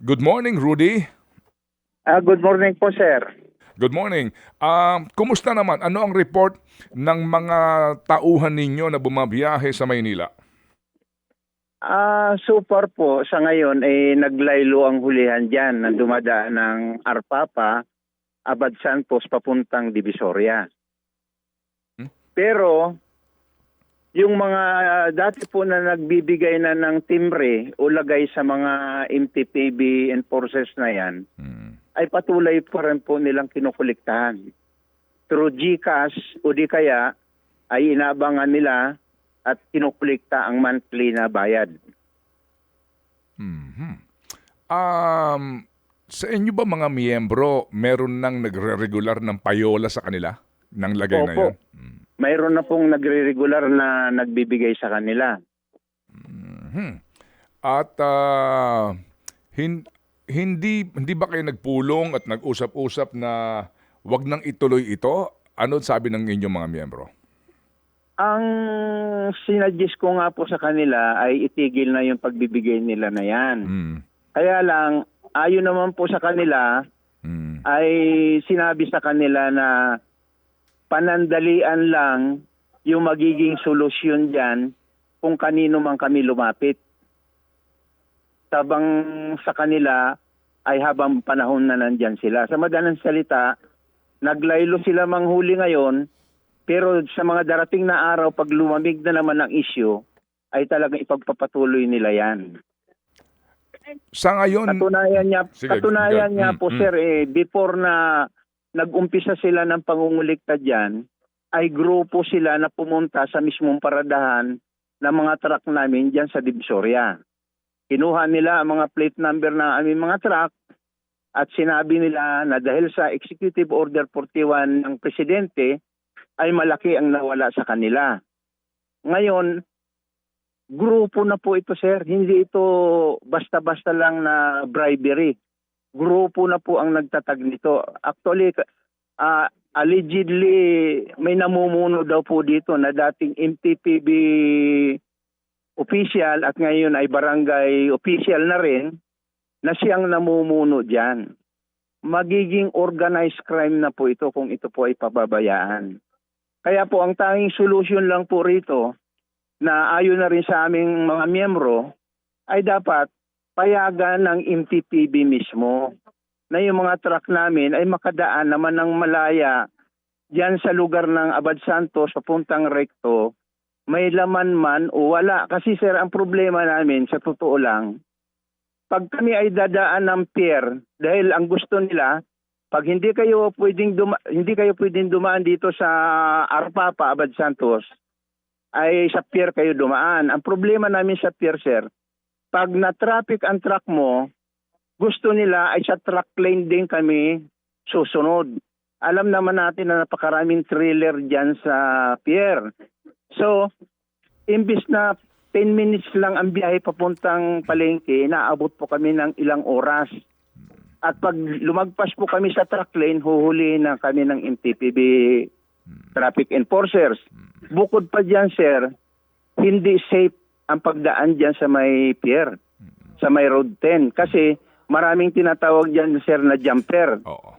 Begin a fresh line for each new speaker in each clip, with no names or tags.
Good morning, Rudy.
Ah, good morning po, sir.
Good morning. Um, kumusta naman? Ano ang report ng mga tauhan ninyo na bumabiyahe sa Maynila?
Ah, super po. Sa ngayon, eh, naglaylo ang hulihan dyan na dumadaan ng Arpapa, Abad Santos, papuntang Divisoria.
Hmm?
Pero, yung mga dati po na nagbibigay na ng timbre o lagay sa mga MTPB enforcers na yan,
Hmm.
ay patuloy pa rin po nilang kinukuliktahan. Through GCash o di kaya ay inabangan nila at kinukulikta ang monthly na bayad.
Mhm. Um, sa inyo ba mga miyembro, meron nang nagre-regular ng payola sa kanila? Nang lagay na
Opo.
yun? Hmm.
Mayroon na pong nagre-regular na nagbibigay sa kanila.
Mhm. At ah, hin- hindi hindi ba kayo nagpulong at nag-usap-usap na wag nang ituloy ito? Ano sabi ng inyong mga miyembro?
Ang sinadjust ko nga po sa kanila ay itigil na yung pagbibigay nila na yan.
Mm.
Kaya lang, ayon naman po sa kanila,
Mm.
ay sinabi sa kanila na panandalian lang yung magiging solusyon dyan kung kanino man kami lumapit. Sabang sa kanila ay habang panahon na nandyan sila. Sa madalang salita, naglaylo sila manghuli ngayon, pero sa mga darating na araw, pag lumamig na naman ang issue, ay talagang ipagpapatuloy nila yan.
Sa ngayon,
Katunayan niya,
Sige,
katunayan niya
Mm,
po
mm.
sir eh before na nag-umpisa sila ng pangungulikta diyan, ay grupo sila na pumunta sa mismong paradahan ng mga truck namin diyan sa Divisoria. Kinuha nila ang mga plate number ng aming mga truck at sinabi nila na dahil sa Executive Order 41 ng Presidente ay malaki ang nawala sa kanila. Ngayon, grupo na po ito sir, hindi ito basta-basta lang na bribery. Grupo na po ang nagtatag nito. Actually, ah, allegedly may namumuno daw po dito na dating MTPB official at ngayon ay barangay official na rin na siyang namumuno diyan. Magiging organized crime na po ito kung ito po ay pababayaan. Kaya po ang tanging solution lang po rito na ayon na rin sa aming mga miyembro ay dapat payagan ng MTPB mismo na yung mga truck namin ay makadaan naman ng malaya diyan sa lugar ng Abad Santos papuntang Recto may laman man o wala kasi sir ang problema namin sa totoo lang pag kami ay dadaan ng pier dahil ang gusto nila pag hindi kayo pwedeng duma- hindi kayo pwedeng dumaan dito sa Arpapa Abad Santos ay sa pier kayo dumaan. Ang problema namin sa pier, sir, pag na-traffic ang truck mo, gusto nila ay sa truck lane din kami susunod. Alam naman natin na napakaraming trailer dyan sa pier. So, imbis na 10 minutes lang ang biyahe papuntang palengke, naabot po kami ng ilang oras. At pag lumagpas po kami sa truck lane, huhulihin na kami ng MTPB traffic enforcers. Bukod pa dyan, sir, hindi safe ang pagdaan dyan sa may pier, sa may road 10. Kasi maraming tinatawag dyan, sir, na jumper.
oo.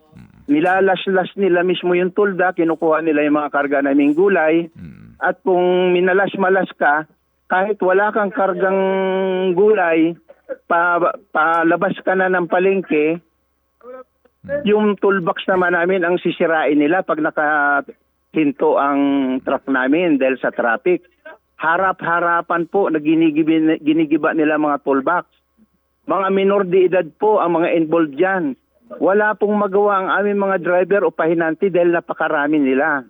Nilalas-las nila mismo yung tulda, kinukuha nila yung mga karga naming gulay.
Mm.
At kung minalas-malas ka, kahit wala kang kargang gulay, pa, palabas ka na ng palengke, yung toolbox naman namin ang sisirain nila pag nakahinto ang truck namin dahil sa traffic. Harap-harapan po na ginigiba, nila mga toolbox. Mga minor de edad po ang mga involved dyan. Wala pong magawa ang aming mga driver o pahinanti dahil napakarami nila.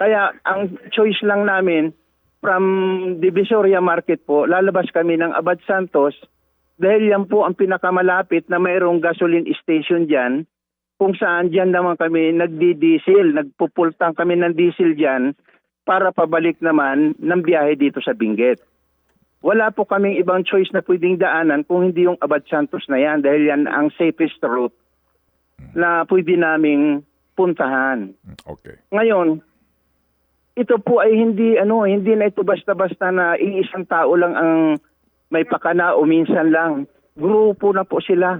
Kaya ang choice lang namin from Divisoria Market po, lalabas kami ng Abad Santos dahil yan po ang pinakamalapit na mayroong gasoline station dyan kung saan dyan naman kami nagdi-diesel, nagpupultang kami ng diesel dyan para pabalik naman ng biyahe dito sa Benguet. Wala po kaming ibang choice na pwedeng daanan kung hindi yung Abad Santos na yan dahil yan ang safest route na pwede naming puntahan.
Okay.
Ngayon, ito po ay hindi ano, hindi na ito basta-basta na iisang tao lang ang may pakana o minsan lang. grupo na po sila.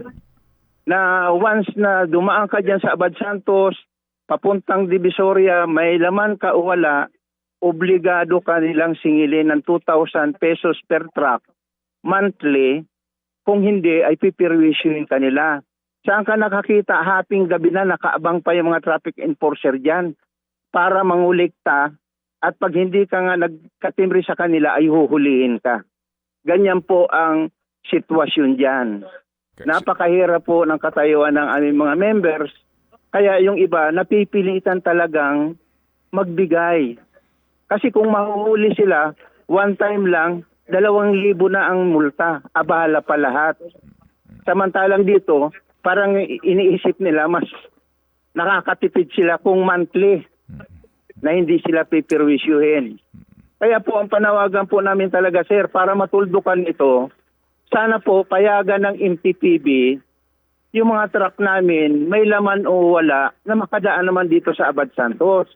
Na once na dumaan ka dyan sa Abad Santos, papuntang Divisoria, may laman ka o wala, obligado ka nilang singilin ng 2,000 pesos per truck monthly. Kung hindi, ay pipirwisyoin ka nila. Saan ka nakakita? Haping gabi na nakaabang pa yung mga traffic enforcer dyan para mangulikta at pag hindi ka nga nagkatimbre sa kanila ay huhulihin ka. Ganyan po ang sitwasyon dyan.
Okay.
Napakahirap po ng katayuan ng aming mga members. Kaya yung iba, napipilitan talagang magbigay. Kasi kung mahuhuli sila, one time lang, dalawang libo na ang multa. Abala pa lahat. Samantalang dito, parang iniisip nila mas nakakatipid sila kung monthly na hindi sila pipirwisyuhin. Kaya po ang panawagan po namin talaga sir para matuldukan ito, sana po payagan ng MTPB yung mga truck namin may laman o wala na makadaan naman dito sa Abad Santos.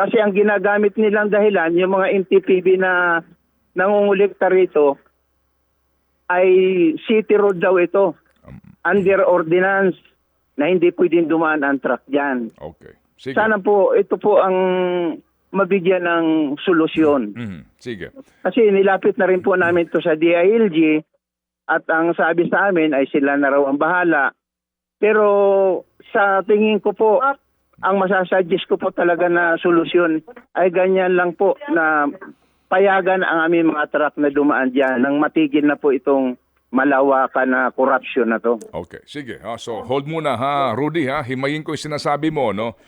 Kasi ang ginagamit nilang dahilan yung mga MTPB na nangungulikta rito ay city road daw ito. Under ordinance na hindi pwedeng dumaan ang truck dyan.
Okay. Sige.
Sana po ito po ang mabigyan ng solusyon.
Mhm. Sige.
Kasi nilapit na rin po namin to sa DILG at ang sabi sa amin ay sila na raw ang bahala. Pero sa tingin ko po, ang masasuggest ko po talaga na solusyon ay ganyan lang po na payagan ang aming mga truck na dumaan dyan nang matigil na po itong malawakan na corruption na to.
Okay, sige. Ah, so hold muna ha, Rudy ha. Himayin ko 'yung sinasabi mo, no?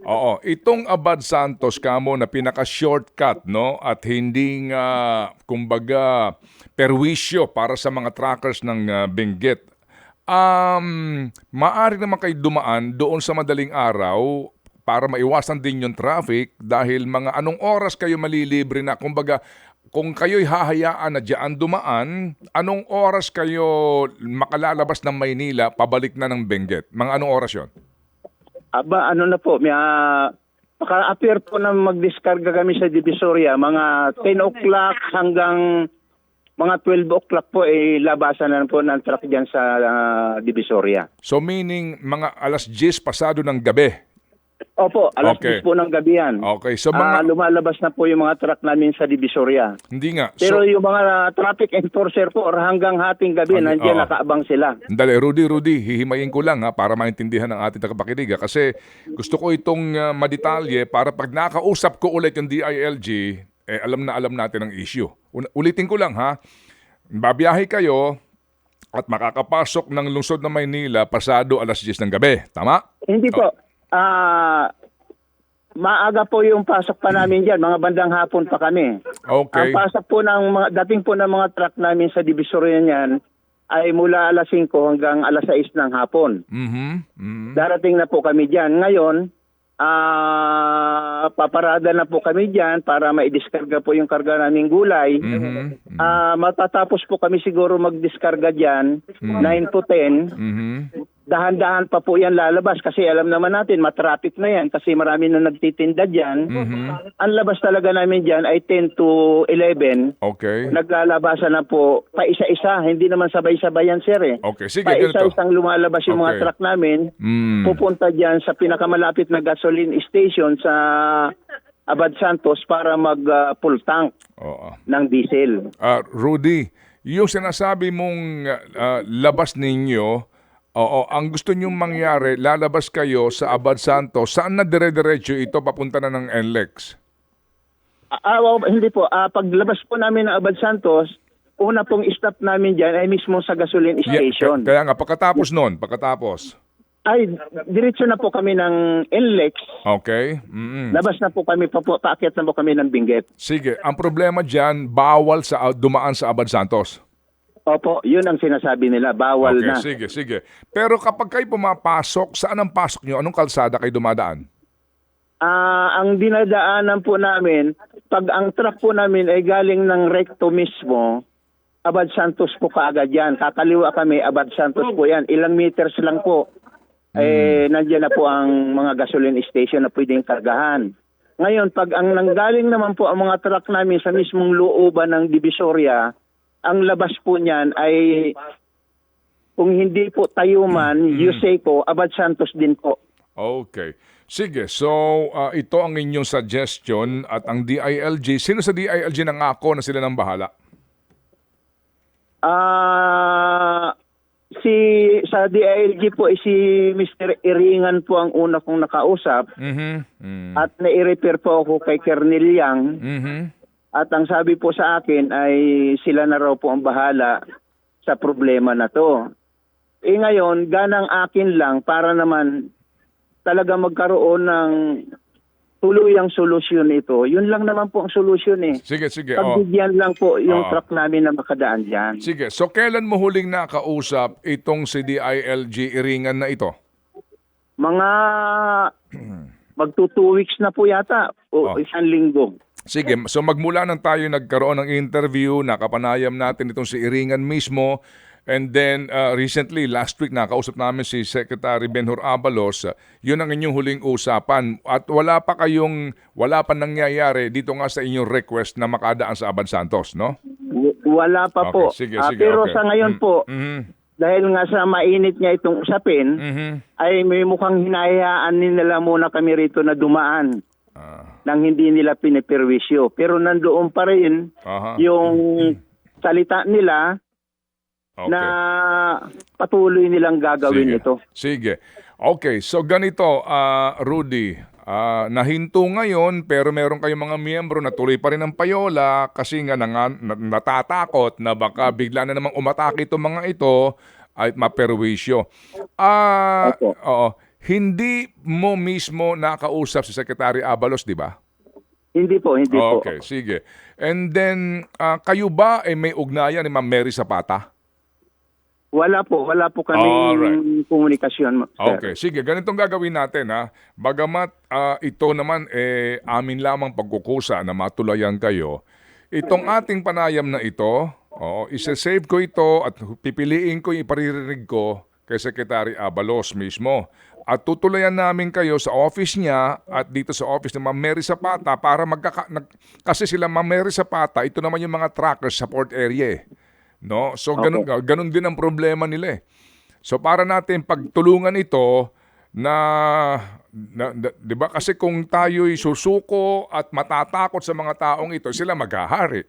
Oo, itong Abad Santos kamo na pinaka-shortcut, no? At hindi nga kumbaga perwisyo para sa mga trackers ng ah, Benguet. Um, maari naman kayo dumaan doon sa madaling araw para maiwasan din yung traffic dahil mga anong oras kayo malilibre na kumbaga kung kayo'y hahayaan na diyan dumaan, anong oras kayo makalalabas ng Maynila pabalik na ng Benguet? Mga anong oras yon?
Aba, ano na po, may uh, appear po na mag-discarga kami sa Divisoria, mga 10 o'clock hanggang mga 12 o'clock po, eh, labasan na po ng truck dyan sa ah, Divisoria.
So meaning mga alas 10 pasado ng gabi.
Opo, alas
Okay.
10 po ng gabi yan.
Okay, so mga
lumalabas na po yung mga truck namin sa Divisoria.
hindi nga.
Pero
So
yung mga traffic enforcer po, hanggang hating gabi,
Ano,
nandiyan
oo.
nakaabang sila.
Dali, Rudy, Rudy, hihimayin ko lang ha para maintindihan ng ating tagapakinig ha, kasi gusto ko itong uh, maditalye para pag nakausap ko ulit yung DILG, eh, alam na alam natin ang issue. Ulitin ko lang ha, babiyahe kayo at makakapasok ng lungsod ng Maynila pasado alas 10 ng gabi. Tama?
Hindi po. Ah, maaga po yung pasok pa namin diyan, mga bandang hapon pa kami.
Okay.
Ang pasok po ng mga dating po ng mga truck namin sa Divisoria niyan ay mula alas 5 hanggang alas 6 ng hapon.
Mhm. mhm.
Darating na po kami diyan. Ngayon, ah paparada na po kami diyan para maidiskarga po yung karga naming gulay.
Mhm.
Ah, matatapos po kami siguro magdiskarga diyan 9 to 10.
Mhm.
Dahan-dahan pa po yan lalabas kasi alam naman natin matraffic na yan kasi marami na nagtitinda diyan.
Mhm.
Ang labas talaga namin diyan ay 10 to 11.
Okay.
Naglalabasan na po pa isa-isa, hindi naman sabay-sabay yan sir eh.
Okay, sige,
pa isa-isang lumalabas yung mga
Okay.
truck namin,
Mm.
pupunta diyan sa pinakamalapit na gasoline station sa Abad Santos para mag ah, full tank
Oo.
ng diesel.
Ah, Rudy, yung sinasabi mong ah, labas ninyo, oo, ang gusto nyong mangyari, lalabas kayo sa Abad Santos, saan na dire-diretso ito papunta na ng NLEX?
Ah, ah, wow, hindi po. Ah, paglabas po namin ng Abad Santos, una pong stop namin diyan ay mismo sa gasoline
Yeah,
station.
kaya nga, pagkatapos nun, pagkatapos.
Ay, diretso na po kami ng NLEX.
Okay? Mm-mm.
Labas na po kami, papo, paakyat na po kami ng Benguet.
Sige, ang problema dyan, bawal sa dumaan sa Abad Santos.
Opo, yun ang sinasabi nila. Bawal
Okay,
na.
sige, sige. Pero kapag kayo pumapasok, saan ang pasok nyo? Anong kalsada kayo dumadaan?
Ah, ang dinadaanan po namin, pag ang truck po namin ay galing ng recto mismo, Abad Santos po kaagad yan. Kakaliwa kami, Abad Santos po yan. Ilang meters lang po. Eh, nandiyan na po ang mga gasoline station na pwedeng kargahan. Ngayon, pag ang nanggaling naman po ang mga truck namin sa mismong looban ng Divisoria, ang labas po niyan ay Kung hindi po Tayuman,
Mm.
Yuseco, Abad Santos din po.
Okay. Sige, so ah, ito ang inyong suggestion at ang DILG, sino sa DILG nangako na sila nang bahala?
Ah, si sa DILG po eh, si Mr. Iringan po ang una kong nakausap
Mhm. Mm.
at nai-refer po ako kay Colonel Yang
Mhm.
At ang sabi po sa akin ay sila na raw po ang bahala sa problema na to. Eh ngayon, ganang akin lang para naman talaga magkaroon ng tuluyang solusyon ito. Yun lang naman po ang solusyon eh.
Sige, sige. Oh.
Pagbigyan lang po yung
Oo.
truck namin na makadaan dyan.
Sige, so kailan mo huling nakausap itong si DILG Iringan na ito?
Mga magto two weeks na po yata o
Oh.
isang linggo.
Sige, so magmula nang tayo nagkaroon ng interview, nakapanayam natin itong si Iringan mismo, and then uh, recently, last week, nakausap namin si Secretary Benhur Abalos, uh, yun ang inyong huling usapan. At wala pa kayong, wala pa nangyayari dito nga sa inyong request na makadaan sa Abad Santos, no?
Wala pa
Okay,
po.
sige,
Ah,
sige,
pero
okay.
sa ngayon
Mm,
po,
Mhm.
dahil nga sa mainit niya itong usapin,
Mhm.
ay may mukhang hinahayaan nila muna kami rito na dumaan Nang hindi nila piniperwisyo. Pero nandoon pa rin
aha.
yung salita nila
Okay.
na patuloy nilang gagawin
Sige.
ito.
Sige. Okay, so ganito, ah, Rudy, ah, nahinto ngayon pero meron kayong mga miyembro na tuloy pa rin ng payola kasi nga nanga, na- natatakot na baka bigla na namang umatake itong mga ito at maperwisyo. Ah,
Opo.
oo. Hindi mo mismo nakausap si Secretary Abalos, di ba?
Hindi po, hindi po.
Okay, sige. And then, ah, kayo ba ay may ugnayan ni Ma'am Mary Zapata?
Wala po, wala po kami
Alright.
komunikasyon, sir.
Okay, sige, ganitong gagawin natin ha. Bagamat ah, ito naman eh amin lamang pagkukusa na matulayan kayo, itong ating panayam na ito, oh, isa-save ko ito at pipiliin ko iparirinig ko kay Secretary Abalos mismo. At tutulayan namin kayo sa office niya at dito sa office ni Ma'am Mary Zapata para magkaka... Nag, kasi sila Ma'am Mary Zapata, ito naman yung mga trackers sa port area eh. No? So ganun, ganun din ang problema nila eh. So para natin pagtulungan ito na, na, na- 'di ba kasi kung tayo'y susuko at matatakot sa mga taong ito, sila maghahari.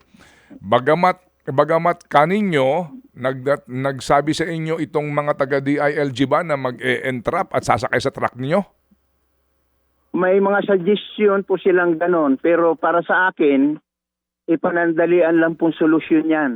Bagamat bagamat kaninyo nag, nagsabi sa inyo itong mga taga DILG ba na mag-e-entrap at sasakay sa truck niyo?
May mga suggestion po silang ganon, pero para sa akin, ipanandalian lang pong solusyon yan.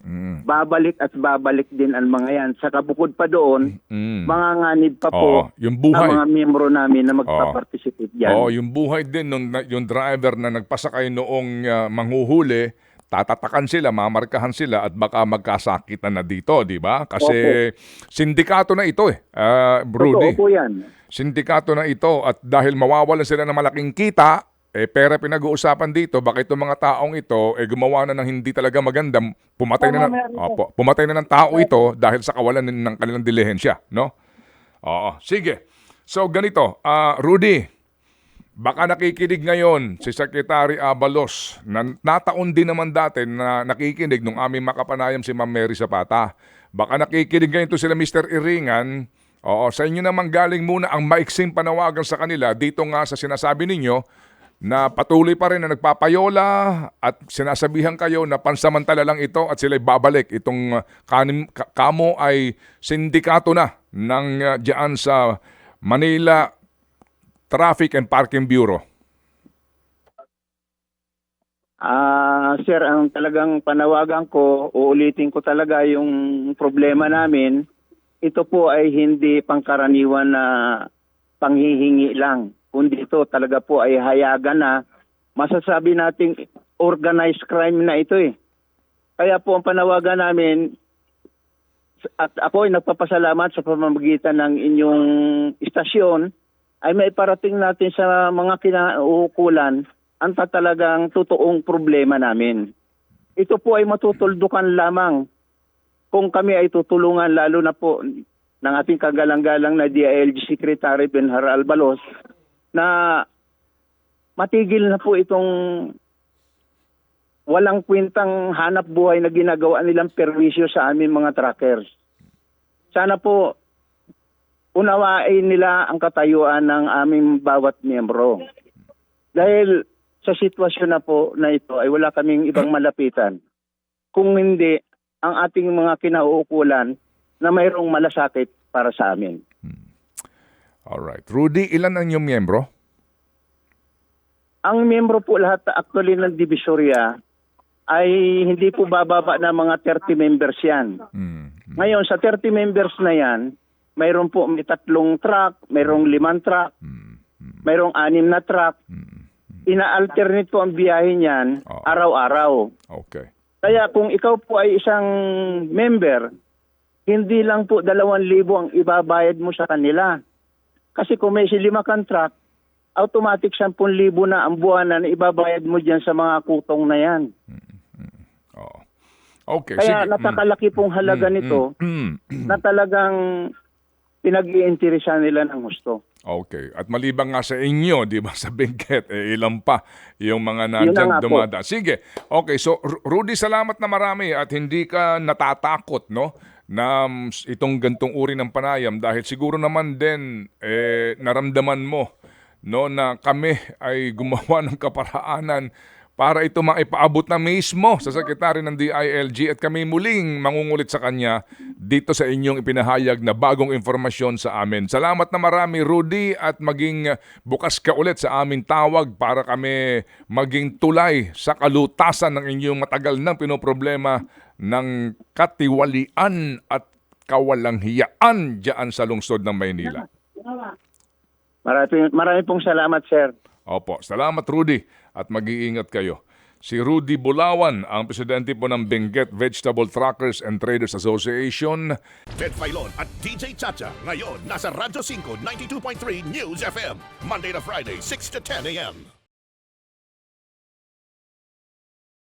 Mm.
Babalik at babalik din ang mga yan. Saka bukod pa doon,
Mm.
mga nganib pa
Oo,
po
yung
ang
buhay.
mga miyembro namin na magpa-participate dyan.
Oo, yung buhay din nung yung driver na nagpasakay noong ah, manghuhuli, tatatakan sila, mamarkahan sila at baka magkasakitan na dito, di ba? Kasi sindikato na ito eh, ah, Rudy.
Totoo po yan.
Sindikato na ito at dahil mawawalan sila ng malaking kita, eh pera pinag-uusapan dito, baka itong mga taong ito eh gumawa na ng hindi talaga maganda, pumatay na ng, opo, pumatay na ng tao ito dahil sa kawalan ng, ng kanilang dilihensya, no? Oo, sige. So ganito, ah Rudy, baka nakikinig ngayon si Secretary Abalos na nataon din naman dati na nakikinig nung aming makapanayam si Ma'am Mary Zapata. Baka nakikinig ngayon to sila Mr. Iringan. Oo, sa inyo naman galing muna ang maiksing panawagan sa kanila dito nga sa sinasabi ninyo na patuloy pa rin na nagpapayola at sinasabihan kayo na pansamantala lang ito at sila'y babalik. Itong uh, kanim, ka- kamo ay sindikato na ng uh, diyan sa Manila Traffic and Parking Bureau.
Ah, sir, ang talagang panawagan ko, uulitin ko talaga yung problema namin. Ito po ay hindi pangkaraniwan na panghihingi lang. Kundi ito talaga po ay hayagan na masasabi nating organized crime na ito eh. Kaya po ang panawagan namin at ako ay nagpapasalamat sa pamamagitan ng inyong istasyon ay may parating natin sa mga kinaukulan ang tatalagang totoong problema namin. Ito po ay matutuldukan lamang kung kami ay tutulungan lalo na po ng ating kagalang-galang na DILG Secretary Benhar Albalos na matigil na po itong walang kwentang hanap buhay na ginagawa nilang perwisyo sa aming mga trackers. sana po unawain nila ang katayuan ng aming bawat miyembro. Dahil sa sitwasyon na po na ito ay wala kaming ibang malapitan. Kung hindi, ang ating mga kinauukulan na mayroong malasakit para sa amin.
Alright. Rudy, ilan ang inyong miyembro?
Ang miyembro po lahat actually ng Divisoria ay hindi po bababa na mga 30 members yan.
Hmm.
Ngayon, sa 30 members na yan, mayroon po may tatlong truck, mayroong limang truck, mayroong anim na truck. Ina-alternate po ang biyahe niyan
Oo.
araw-araw.
Okay.
Kaya kung ikaw po ay isang member, hindi lang po dalawang libo ang ibabayad mo sa kanila. Kasi kung may lima kang truck, automatic 10,000 na ang buwanan na ibabayad mo dyan sa mga kutong na yan.
Oo. Okay,
Kaya
sige.
napakalaki pong halaga
Mm,
nito
mm,
na talagang pinag-iinteresan nila ng gusto.
Okay. At maliban nga sa inyo, di ba, sa Benguet, eh, ilan pa yung mga
Yun na
nandyan
nga po.
dumada. Sige. Okay, so Ru- Rudy, salamat na marami at hindi ka natatakot, no? na mm, itong gantong uri ng panayam dahil siguro naman din eh, naramdaman mo no na kami ay gumawa ng kaparaanan para ito maipaabot na mismo sa sekretary ng DILG at kami muling mangungulit sa kanya dito sa inyong ipinahayag na bagong informasyon sa amin. Salamat na marami Rudy at maging bukas ka ulit sa aming tawag para kami maging tulay sa kalutasan ng inyong matagal nang pinoproblema ng katiwalian at kawalanghiyaan diyan sa lungsod ng Maynila.
Marami, marami pong salamat, sir.
Opo, salamat Rudy at mag-iingat kayo. Si Rudy Bulawan, ang presidente po ng Benguet Vegetable Truckers and Traders Association.
Ted Filon at DJ Chacha. Ngayon, nasa Radyo 5, 92.3 News FM. Monday to Friday, 6 to 10 a.m.